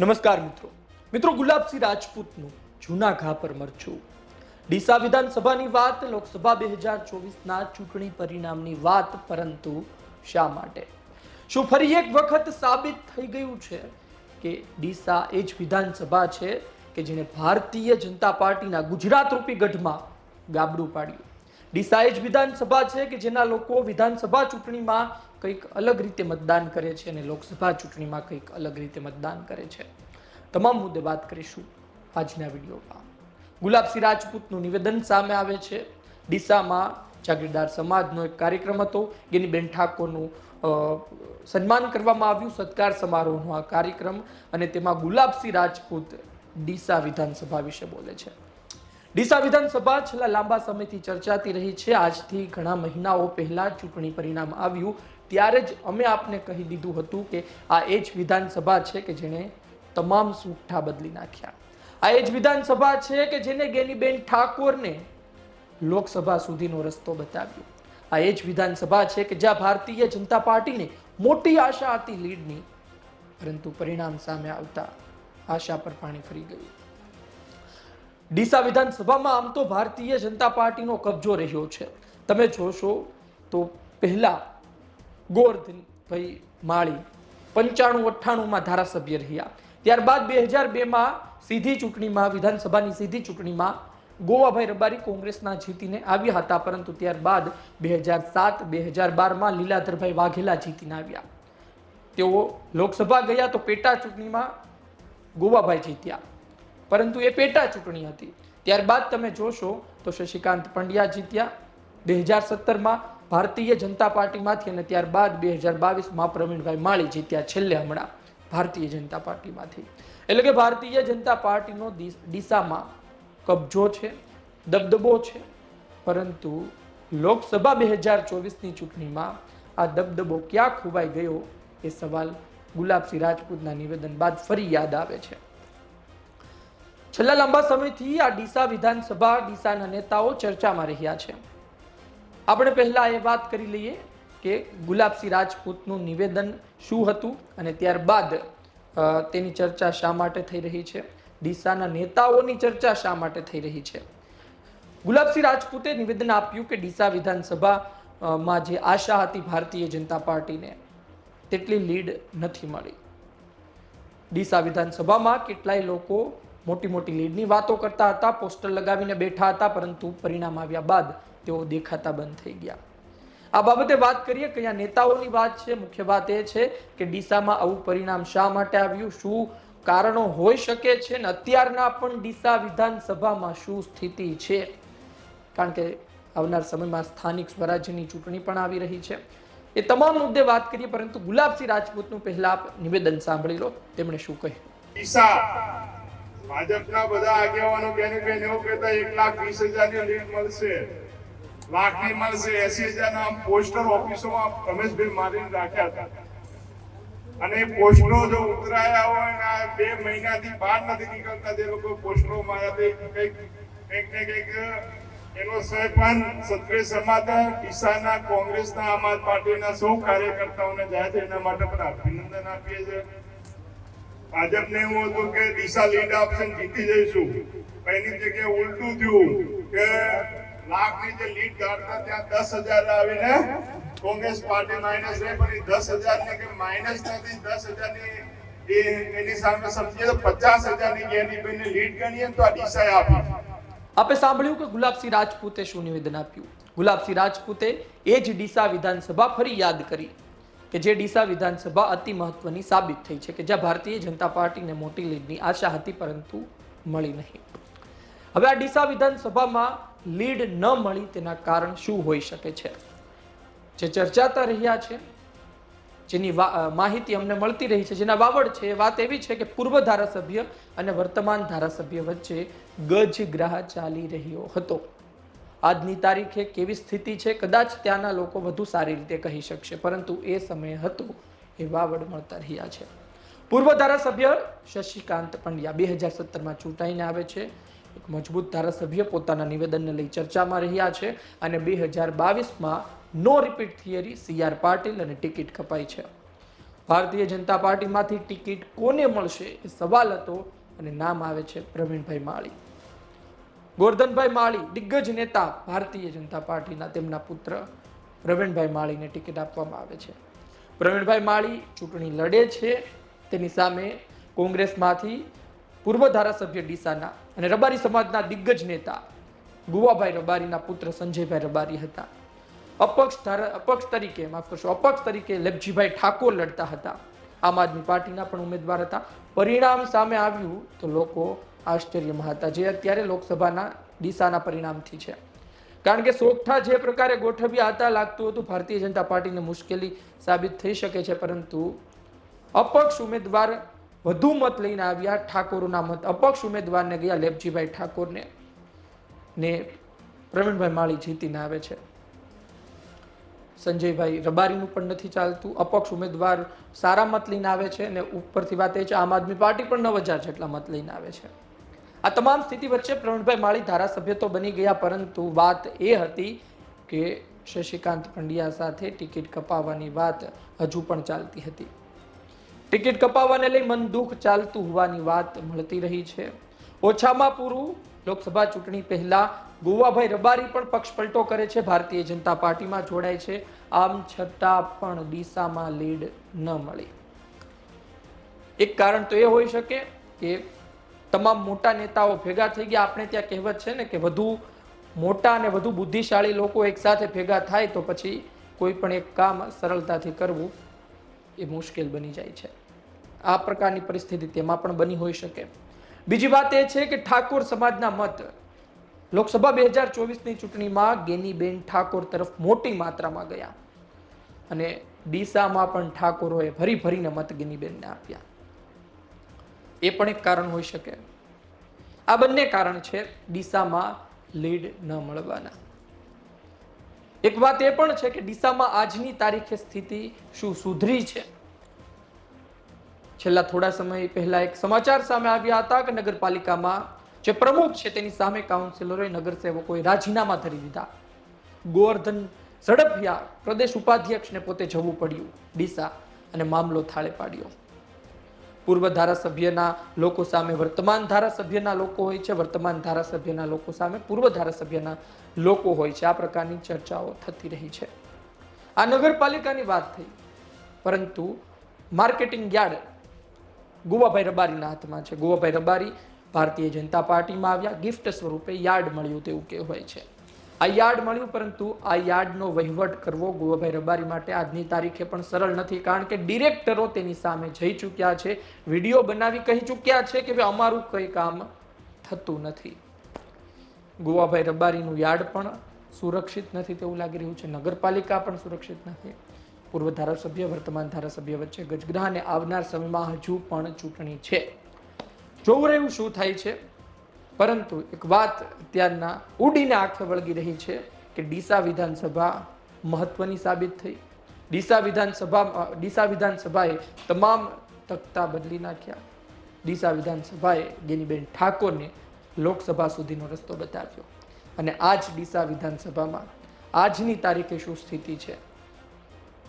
નમસ્કાર મિત્રો. મિત્રો, ગુલાબસિંહ રાજપૂતનું જૂના ઘા પર મરચું. ડીસા વિધાનસભાની વાત, લોકસભા બે હજાર ચોવીસના ચૂંટણી પરિણામની વાત, પરંતુ શા માટે? શું ફરી એક વખત સાબિત થઈ ગયું છે કે ડીસા એ જ વિધાનસભા છે કે જેણે ભારતીય જનતા પાર્ટીના ગુજરાત રૂપી ગઢમાં ગાબડું પાડ્યું? ડીસા એ જ વિધાનસભા છે કે જેના લોકો વિધાનસભા ચૂંટણીમાં કંઈક અલગ રીતે મતદાન કરે છે અને લોકસભા ચૂંટણીમાં કંઈક અલગ રીતે મતદાન કરે છે. તમામ મુદ્દે વાત કરીશું આજના વિડીયોમાં. ગુલાબસિંહ રાજપૂતનું નિવેદન સામે આવે છે. ડીસામાં જાગીરદાર સમાજનો એક કાર્યક્રમ હતો. ગેનીબેન ઠાકોરનું સન્માન કરવામાં આવ્યું. સત્કાર સમારોહનો આ કાર્યક્રમ અને તેમાં ગુલાબસિંહ રાજપૂત ડીસા વિધાનસભા વિશે બોલે છે. ડીસા વિધાનસભા છેલ્લા લાંબા સમયથી ચર્ચાતી રહી છે. આજથી ઘણા મહિનાઓ પહેલા ચૂંટણી પરિણામ આવ્યું. ત્યારે જ અમે આપને કહી દીધું હતું કે આ એ જ વિધાનસભા છે કે જેણે તમામ સુઠ્ઠા બદલી નાખ્યા. આ એ જ વિધાનસભા છે કે જેને ગેનીબેન ઠાકોરને લોકસભા સુધીનો રસ્તો બતાવ્યો. આ એ જ વિધાનસભા છે કે જ્યાં ભારતીય જનતા પાર્ટીને મોટી આશા હતી લીડની, પરંતુ પરિણામ સામે આવતા આશા પર પાણી ફરી ગયું. ડીસા વિધાનસભામાં આમ તો ભારતીય જનતા પાર્ટીનો કબજો રહ્યો છે. તમે જોશો તો પહેલાં ગોવર્ધનભાઈ માળી પંચાણું અઠ્ઠાણુંમાં ધારાસભ્ય રહ્યા. ત્યારબાદ બે હજાર બેમાં સીધી ચૂંટણીમાં, વિધાનસભાની સીધી ચૂંટણીમાં ગોવાભાઈ રબારી કોંગ્રેસના જીતીને આવ્યા હતા, પરંતુ ત્યારબાદ બે હજાર સાત બે હજાર બારમાં લીલાધરભાઈ વાઘેલા જીતીને આવ્યા. તેઓ લોકસભા ગયા તો પેટા ચૂંટણીમાં ગોવાભાઈ જીત્યા. પરંતુ એ પેટા ચૂંટણી હતી. ત્યારબાદ તમે જોશો તો શશિકાંત પંડ્યા જીત્યા બે હજાર સત્તરમાં ભારતીય જનતા પાર્ટીમાંથી અને ત્યારબાદ બે હજાર બાવીસમાં પ્રવીણભાઈ માળી જીત્યા છેલ્લે હમણાં ભારતીય જનતા પાર્ટીમાંથી. એટલે કે ભારતીય જનતા પાર્ટીનો દિશામાં કબજો છે, દબદબો છે, પરંતુ લોકસભા બે હજાર ચોવીસની ચૂંટણીમાં આ દબદબો ક્યાં ખોવાઈ ગયો એ સવાલ ગુલાબસિંહ રાજપૂતના નિવેદન બાદ ફરી યાદ આવે છે. છેલ્લા લાંબા સમયથી આ ડીસા વિધાનસભા, ડીસાના નેતાઓ ચર્ચામાં રહ્યા છે. આપણે પહેલાં એ વાત કરી લઈએ કે ગુલાબસિંહ રાજપૂતનું નિવેદન શું હતું અને ત્યારબાદ તેની ચર્ચા શા માટે થઈ રહી છે? ડીસાના નેતાઓની ચર્ચા શા માટે થઈ રહી છે? ગુલાબસિંહ રાજપૂતે નિવેદન આપ્યું કે ડીસા વિધાનસભામાં જે આશા હતી ભારતીય જનતા પાર્ટીને, તેટલી લીડ નથી મળી. ડીસા વિધાનસભામાં કેટલાય લોકો મોટી મોટી લીડની વાતો કરતા હતા, પોસ્ટર લગાવીને બેઠા હતા, પરંતુ પરિણામ આવ્યા બાદ તેઓ દેખાતા બંધ થઈ ગયા. આ બાબતે વાત કરીએ કયા નેતાઓની વાત છે. મુખ્ય વાત એ છે કે ડીસામાં આવું પરિણામ શા માટે આવ્યું? શું કારણો હોઈ શકે છે? ને અત્યારના પણ ડીસા વિધાનસભામાં શું સ્થિતિ છે? કારણ કે આવનાર સમયમાં સ્થાનિક સ્વરાજ્યની ચૂંટણી પણ આવી રહી છે. એ તમામ મુદ્દે વાત કરીએ, પરંતુ ગુલાબસિંહ રાજપૂતનું પહેલા નિવેદન સાંભળી લો. તેમણે શું કહ્યું? ભાજપના બધા આગેવાનો બેન એવું કહેતા, એક લાખ વીસ હજારની લીડ મળશે. લાખની મળશે. એસી હજારના આમ પોસ્ટર ઓફિસોમાં રમેશભાઈ મારીને રાખ્યા હતા. અને પોસ્ટરો જો ઉતરાયા હોય ને બે મહિનાથી બહાર નથી નીકળતા તે લોકો પોસ્ટરો માર્યા કંઈક કંઈક ને કંઈક, એનો સહપન સત્રે સમાધાન ઈશાના કોંગ્રેસના, આમ આદમી પાર્ટીના સૌ કાર્યકર્તાઓને જાય છે, એના માટે પણ અભિનંદન આપીએ છીએ. ભાજપને એવું હતું કે દિશા લીડ ઓપ્શન જીતી જઈશું. એની જગ્યાએ ઉલટું થયું કે લાખની જે લીડ ધારતા ત્યાં દસ હજાર આવીને કોંગ્રેસ પાર્ટી માઇનસ રહે, પણ એ દસ હજાર ને કે માઇનસ નથી, દસ હજારની એ એની સામે સમજીએ તો પચાસ હજારની ગેનીબેનની લીડ ગણીએ તો આ દિશાએ આપી. આપે સાંભળ્યું કે ગુલાબસિંહ રાજપૂતે શું નિવેદન આપ્યું? ગુલાબસિંહ રાજપૂતે એ જ ડીસા વિધાનસભા ફરી યાદ કરી. કે જે ડીસા વિધાનસભા અતિ મહત્વની સાબિત થઈ છે કે જ્યાં ભારતીય જનતા પાર્ટીને મોટી લીડની આશા હતી પરંતુ મળી નહીં. હવે આ ડીસા વિધાનસભામાં લીડ ન મળી તેના કારણ શું હોઈ શકે છે? જે ચર્ચાતા રહ્યા છે, જેની માહિતી અમને મળતી રહી છે, જેના વાવડ છે વાત એવી છે કે પૂર્વ ધારાસભ્ય અને વર્તમાન ધારાસભ્ય વચ્ચે ગજગ્રાહ ચાલી રહ્યો હતો. આજની તારીખે કેવી સ્થિતિ છે? કદાચ ત્યાંના લોકો વધુ સારી રીતે કહી શકશે. પરંતુ એ સમયે હતું એ વાવડ મળતા રહ્યા છે. પૂર્વ ધારાસભ્ય શશિકાંત પંડ્યા બે હજાર સત્તરમાં ચૂંટાઈને આવે છે. એક મજબૂત ધારાસભ્ય પોતાના નિવેદનને લઈ ચર્ચામાં રહ્યા છે અને બે હજાર બાવીસમાં નો repeat theory C R Patil અને ટિકિટ કપાઈ છે. ભારતીય જનતા પાર્ટીમાંથી ટિકિટ કોને મળશે એ સવાલ હતો અને નામ આવે છે પ્રવીણભાઈ માળી. ગોરધનભાઈ માળી, દિગ્ગજ નેતા ભારતીય જનતા પાર્ટીના તેમના પુત્ર પ્રવીણભાઈ માળીને ટિકિટ આપવામાં આવે છે. પ્રવીણભાઈ માળી ચૂંટણી લડે છે, તેની સામે કોંગ્રેસમાંથી પૂર્વ ધારાસભ્ય ડીસાના અને રબારી સમાજના દિગ્ગજ નેતા ગુવાભાઈ રબારીના પુત્ર સંજયભાઈ રબારી હતા. અપક્ષ ધારા, અપક્ષ તરીકે, માફ કરશો, અપક્ષ તરીકે લેપજીભાઈ ઠાકોર લડતા હતા. આમ આદમી પાર્ટીના પણ ઉમેદવાર હતા. પરિણામ સામે આવ્યું તો લોકો આશ્ચર્યમાં હતા, જે અત્યારે લોકસભાના ડીસાના પરિણામથી છે. કારણ કે સોગઠા જે પ્રકારે ગોઠવ્યા હતા, લાગતું હતું ભારતીય જનતા પાર્ટીને મુશ્કેલી સાબિત થઈ શકે છે, પરંતુ અપક્ષ ઉમેદવાર વધુ મત લઈને આવ્યા ઠાકોરના મત. અપક્ષ ઉમેદવારને ગયા લેપજીભાઈ ઠાકોરને, ને પ્રવીણભાઈ માળી જીતીને આવે છે. સંજયભાઈ રબારીનું પણ નથી ચાલતું. અપક્ષ ઉમેદવાર સારા મત લઈને આવે છે અને ઉપરથી વાત એ છે, આમ આદમી પાર્ટી પણ નવ હજાર જેટલા મત લઈને આવે છે. આ તમામ સ્થિતિ વચ્ચે પ્રવીણભાઈ માળી ધારાસભ્ય તો બની ગયા, પરંતુ વાત એ હતી કે શશિકાંત પંડ્યા સાથે ટિકિટ કપાવવાની વાત હજુ પણ ચાલતી હતી. ટિકિટ કપાવવાને લઈ મન દુઃખ ચાલતું હોવાની વાત મળતી રહી છે. ઓછામાં પૂરું, લોકસભા ચૂંટણી પહેલા ગોવાભાઈ રબારી પણ પક્ષ પલટો કરે છે, ભારતીય જનતા પાર્ટીમાં જોડાય છે, આમ છતાં પણ ડીસામાં લીડ ન મળી. એક કારણ તો એ હોઈ શકે કે તમામ મોટા નેતાઓ ભેગા થઈ ગયા. આપણે ત્યાં કહેવત છે ને કે વધુ મોટા અને વધુ બુદ્ધિશાળી લોકો એકસાથે ભેગા થાય તો પછી કોઈ પણ એક કામ સરળતાથી કરવું એ મુશ્કેલ બની જાય છે. આ પ્રકારની પરિસ્થિતિ તેમાં પણ બની હોઈ શકે. બીજી વાત એ છે કે ઠાકોર સમાજના મત. લોકસભા બે હજાર ચોવીસની ચૂંટણીમાં ગેનીબેન ઠાકોર તરફ મોટી માત્રામાં ગયા. અને ડીસામાં પણ ઠાકોરોએ ભરી ભરીને મત ગેનીબેનને આપ્યા. એ પણ એક કારણ હોઈ શકે. આ બંને કારણ છે ડીસામાં લીડ ન મળવાના. એક વાત એ પણ છે કે ડીસામાં આજની તારીખે સ્થિતિ શું સુધરી છે? છેલ્લા થોડા સમય પહેલા એક સમાચાર સામે આવ્યા હતા કે નગરપાલિકામાં જે પ્રમુખ છે તેની સામે કાઉન્સિલરોએ નગરસેવકોએ રાજીનામા ધરી દીધા. ગોવર્ધન ઝડપિયા પ્રદેશ ઉપાધ્યક્ષને પોતે જવું પડ્યું ડીસા અને મામલો થાળે પાડ્યો. પૂર્વ ધારાસભ્યના લોકો સામે, વર્તમાન ધારાસભ્યના લોકો હોય છે, વર્તમાન ધારાસભ્યના લોકો સામે, પૂર્વ ધારાસભ્યના લોકો હોય છે. આ પ્રકારની ચર્ચાઓ થતી રહી છે. આ નગરપાલિકાની વાત થઈ, પરંતુ માર્કેટિંગ યાર્ડ ગુવાભાઈ રબારીના હાથમાં છે. ગુવાભાઈ રબારી ભારતીય જનતા પાર્ટીમાં આવ્યા, ગિફ્ટ સ્વરૂપે યાર્ડ મળ્યું તેવું કહેવાય છે. આ યાર્ડ મળ્યું, પરંતુ આ યાર્ડનો વહીવટ કરવો ગુવાભાઈ રબારી માટે આજની તારીખે પણ સરળ નથી, કારણ કે ડિરેક્ટરો તેની સામે જઈ ચૂક્યા છે, વીડિયો બનાવી કહી ચૂક્યા છે કે ભાઈ, અમારું કંઈ કામ થતું નથી. ગુવાભાઈ રબારીનું યાર્ડ પણ સુરક્ષિત નથી તેવું લાગી રહ્યું છે, નગરપાલિકા પણ સુરક્ષિત નથી. પૂર્વ ધારાસભ્ય, વર્તમાન ધારાસભ્ય વચ્ચે ગજગ્રહ અને આવનાર સમયમાં હજુ પણ ચૂંટણી છે. જોવું રહ્યું શું થાય છે? પરંતુ એક વાત અત્યારના ઉડીને આંખે વળગી રહી છે કે ડીસા વિધાનસભા મહત્વની સાબિત થઈ. ડીસા વિધાનસભા, ડીસા વિધાનસભાએ તમામ તકતા બદલી નાખ્યા. ડીસા વિધાનસભાએ ગેનીબેન ઠાકોરને લોકસભા સુધીનો રસ્તો બતાવ્યો. અને આજ ડીસા વિધાનસભામાં આજની તારીખે શું સ્થિતિ છે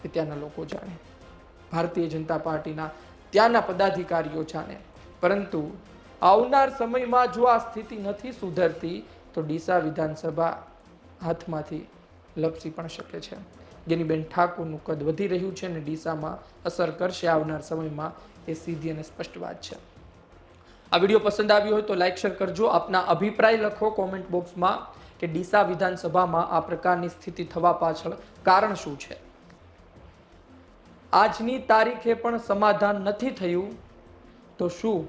એ ત્યાંના લોકો જાણે. ભારતીય જનતા પાર્ટીના ત્યાંના પદાધિકારીઓ જાણે. પરંતુ આવનાર સમયમાં જો આ સ્થિતિ નથી સુધરતી, તો ડીસા વિધાનસભા હાથમાંથી લપસી પણ શકે છે. ગેનીબેન ઠાકોરનું કદ વધી રહ્યું છે અને ડીસામાં અસર કરશે આવનાર સમયમાં, એ સીધી અને સ્પષ્ટ વાત છે. આ વીડિયો પસંદ આવ્યો હોય તો લાઇક શેર કરજો. આપના અભિપ્રાય લખો કોમેન્ટ બોક્સમાં કે ડીસા વિધાનસભામાં આ પ્રકારની સ્થિતિ થવા પાછળ કારણ શું છે. આજની તારીખે પણ સમાધાન નથી થયું, તો શું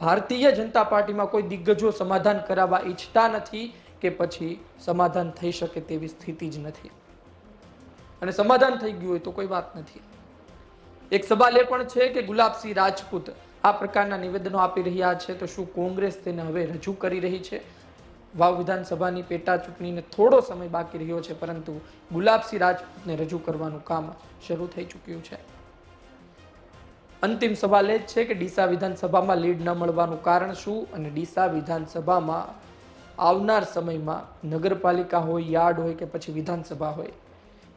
ભારતીય જનતા પાર્ટીમાં કોઈ દિગ્ગજો સમાધાન કરાવવા ઈચ્છતા નથી કે પછી સમાધાન થઈ શકે તેવી સ્થિતિ જ નથી. અને સમાધાન થઈ ગયું હોય તો કોઈ વાત નથી. એક સવાલ એ પણ છે કે ગુલાબસિંહ રાજપૂત આ પ્રકારના નિવેદનો આપી રહ્યા છે તો શું કોંગ્રેસ તેને હવે રજૂ કરી રહી છે? વાવ વિધાનસભાની પેટા ચૂંટણીને થોડો સમય બાકી રહ્યો છે, પરંતુ ગુલાબસિંહ રાજપૂતને રજૂ કરવાનું કામ શરૂ થઈ ચૂક્યું છે. અંતિમ સવાલ એ જ છે કે ડીસા વિધાનસભામાં લીડ ન મળવાનું કારણ શું? અને ડીસા વિધાનસભામાં આવનાર સમયમાં નગરપાલિકા હોય, યાર્ડ હોય કે પછી વિધાનસભા હોય,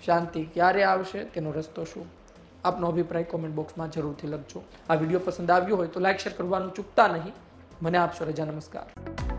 શાંતિ ક્યારે આવશે તેનો રસ્તો શું? આપનો અભિપ્રાય કોમેન્ટ બોક્સમાં જરૂરથી લખજો. આ વીડિયો પસંદ આવ્યો હોય તો લાઇક શેર કરવાનું ચૂકતા નહીં. મને આપશો રજા. નમસ્કાર.